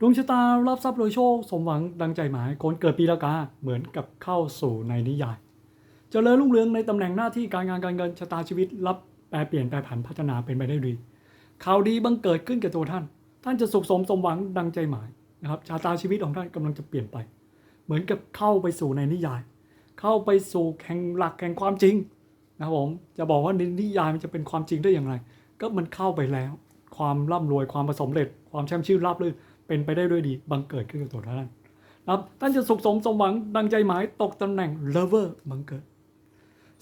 ดวงชะตารับทรัพย์โดยโชค สมหวังดังใจหมายคนเกิดปีละกาเหมือนกับเข้าสู่ในนิยายจเจริญรุ่งเรืองในตำแหน่งหน้าที่การงานการเงินชะตาชีวิต รับแปรเปลี่ยนแปรผันพัฒนาเป็นไปได้ดีข่าวดีบังเกิดขึ้นกับตัวท่าน ท่านจะสุขสมสมหวังดังใจหมายนะครับชะตาชีวิตของท่านกำลังจะเปลี่ยนไป เหมือนกับเข้าไปสู่ในนิยาย เข้าไปสู่แห่งหลักแห่งความจริงนะครับผมจะบอกว่านนิยายมันจะเป็นความจริงได้อย่างไร ก็มันเข้าไปแล้ว ความร่ำรวยความประสบเร็จ ความแช่มชื่นราบรื่น เป็นไปได้ด้วยดีบังเกิดขึ้นกับตัวท่านนะครับท่านจะสุขสมสมหวังดังใจหมายตกตำแหน่งเลเวอร์บังเกิด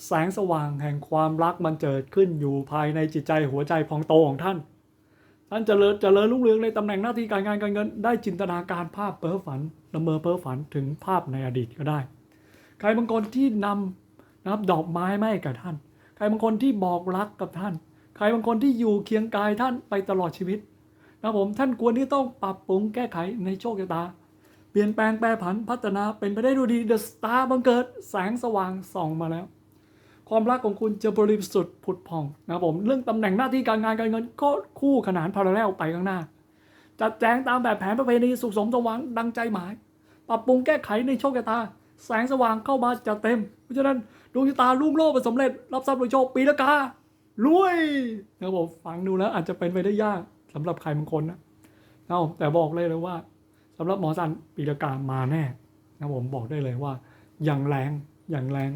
แสงสว่างแห่งความรักมันเจิดขึ้นอยู่ภายในจิตใจหัวใจพองโตของท่าน ท่านเจริญเจริญรุ่งเรืองในตำแหน่งหน้าที่การงานการเงิน ได้จินตนาการภาพเพ้อฝันละเมอเพ้อฝันถึงภาพในอดีตก็ได้ ใครบางคนที่นำนะครับดอกไม้มาให้กับท่าน ใครบางคนที่บอกรักกับท่าน ใครบางคนที่อยู่เคียงกายท่านไปตลอดชีวิต ครับผมท่านควรที่ต้องปรับปรุงแก้ไขในโชคชะตา เปลี่ยนแปลงแปรผันพัฒนาเป็นไปได้ด้วยดีเดอะสตาร์บังเกิดแสงสว่างส่องมาแล้ว ความรักของคุณจะบริสุทธิ์ผุดผ่องนะครับผมเรื่องตำแหน่งหน้าที่การงานการเงินก็คู่ขนานพาราเลลไปข้างหน้า จัดแจงตามแบบแผนประเพณีสุขสมสมหวังดังใจหมาย ปรับปรุงแก้ไขในโชคชะตา แสงสว่างเข้ามาจัดเต็ม เพราะฉะนั้นดวงชะตาลุ่งโลดประสบสำเร็จ รับทรัพย์โดยโชคปีละการวยนะครับผมฟังดูแล้วอาจจะเป็นไปได้ยาก สำหรับใครบางคนนะเอาแต่บอกเลยเลยว่าสำหรับหมอสันปีละกามาแน่นะครับผมบอกได้เลยว่า อย่างแรงอย่างแรง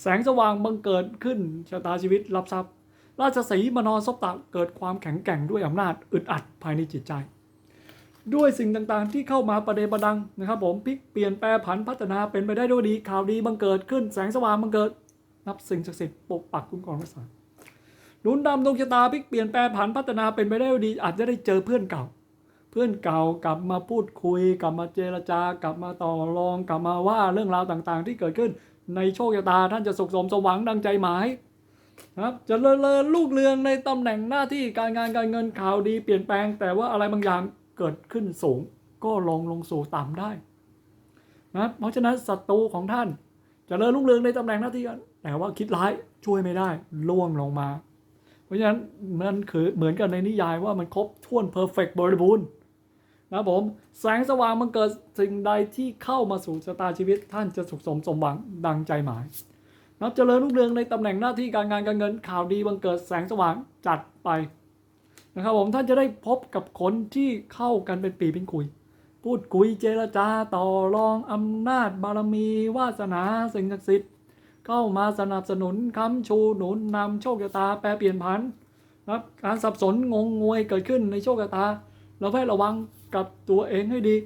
แสงสว่างบังเกิดขึ้นชะตาชีวิตรับทรัพย์ ราชสีมานอนซบตะเกิดความแข็งแกร่งด้วยอำนาจอึดอัดภายในจิตใจ ด้วยสิ่งต่างๆที่เข้ามาประเดประดังนะครับ ผมพลิกเปลี่ยนแปรผันพัฒนาเป็นไปได้ด้วยดีข่าวดีบังเกิดขึ้น แสงสว่างบังเกิด นับสิ่งศักดิ์สิทธิ์ปกปักคุ้มครองรักษา หนุนดำดวงชะตาพลิกเปลี่ยนแปรผันพัฒนาเป็นไปได้ดี อาจจะได้เจอเพื่อนเก่า เพื่อนเก่ากลับมาพูดคุย กลับมาเจรจา กลับมาต่อรอง กลับมาว่าเรื่องราวต่างๆ ที่เกิดขึ้น ในโชคชะตาท่านจะสุขสมสมหวังดังใจหมายนะครับจะเลิศเลิลูกเรืองในตำแหน่งหน้าที่การงานการเงินข่าวดีเปลี่ยนแปลง แต่ว่าอะไรบางอย่างเกิดขึ้นสูง ก็ลงลงสู่ต่ำได้นะเพราะฉะนั้นศัตรูของท่านจะเจริญรุ่งเรืองในตำแหน่งหน้าที่แต่ว่าคิดร้ายช่วยไม่ได้ล่วงลงมา เพราะฉะนั้นมันคือเหมือนกันในนิยายว่ามันครบถ้วนเพอร์เฟกต์บริบูรณ์นะผมแสงสว่างมันเกิดสิ่งใดที่เข้ามาสู่ชะตาชีวิตท่านจะสุขสมสมหวังดังใจหมายนับเจริญรุ่งเรืองในตำแหน่งหน้าที่การงานการเงินข่าวดีบังเกิดแสงสว่างจัดไปนะครับผมท่านจะได้พบกับคนที่เข้ากันเป็นปีเป็นคุย พูดคุยเจรจาต่อรองอำนาจบารมี วาสนาสิ่งศักดิ์สิทธิ์ เข้ามาสนับสนุนค้ำชูหนุนนำโชคชะตาแปรเปลี่ยนผันนะครับการสับสนงงงวยเกิดขึ้นในโชคชะตา เราให้ระวังกับตัวเองให้ดี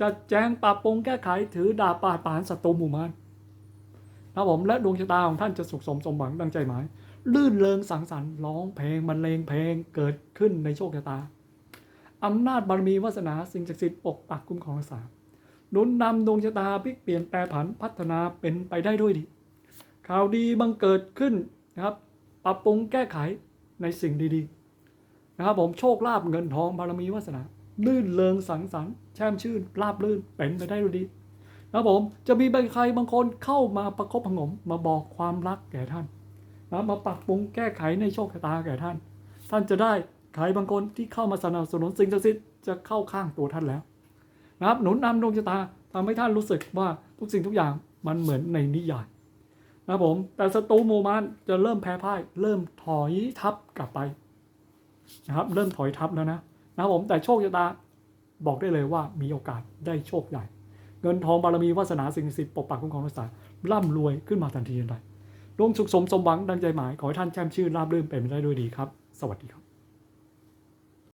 จัดแจงปรับปรุงแก้ไขถือดาบปาดปานศัตรูหมู่มารนะครับผมและดวงชะตาของท่านจะสุขสมสมหวังดังใจหมาย ลื่นเริงสังสรรค์ร้องเพลงบรรเลงเพลงเกิดขึ้นในโชคชะตาอำนาจบารมีวาสนาสิ่งศักดิ์สิทธิ์ปกปักคุ้มครองรักษาหนุนนำดวงชะตาพลิกเปลี่ยนแปรผันพัฒนาเป็นไปได้ด้วยดี ข่าวดีบังเกิดขึ้นนะครับ ปรับปรุงแก้ไขในสิ่งดีๆ นะครับผมโชคลาภเงินทองบารมีวาสนาลื่นเริงสังสรรค์แช่มชื่นราบลื่นเป็นไปได้ด้วยดีนะครับผมจะมีใครบางคนเข้ามาประคบประงมมาบอกความรักแก่ท่านนะมาปรับปรุงแก้ไขในโชคชะตาแก่ท่าน ท่านจะได้ใครบางคนที่เข้ามาสนับสนุนสิ่งศักดิ์สิทธิ์จะเข้าข้างตัวท่านแล้วนะครับหนุนนำดวงชะตาทำให้ท่านรู้สึกว่าทุกสิ่งทุกอย่างมันเหมือนในนิยาย นะครับผม แต่สตูมูมานจะเริ่มแพ้พ่าย เริ่มถอยทับกลับไปนะครับ เริ่มถอยทับแล้วนะนะครับผมแต่โชคชะตาบอกได้เลยว่ามีโอกาสได้โชคใหญ่ เงินทองบารมีวาสนาสิ่งศักดิ์สิทธิ์ปกปักคุ้มครองรักษาร่ำรวยขึ้นมาทันทีทันใดดวงสุขสมสมหวังดังใจหมายขอให้ท่านแช่มชื่นราบรื่นเป็นไปได้ด้วยดีครับ สวัสดีครับ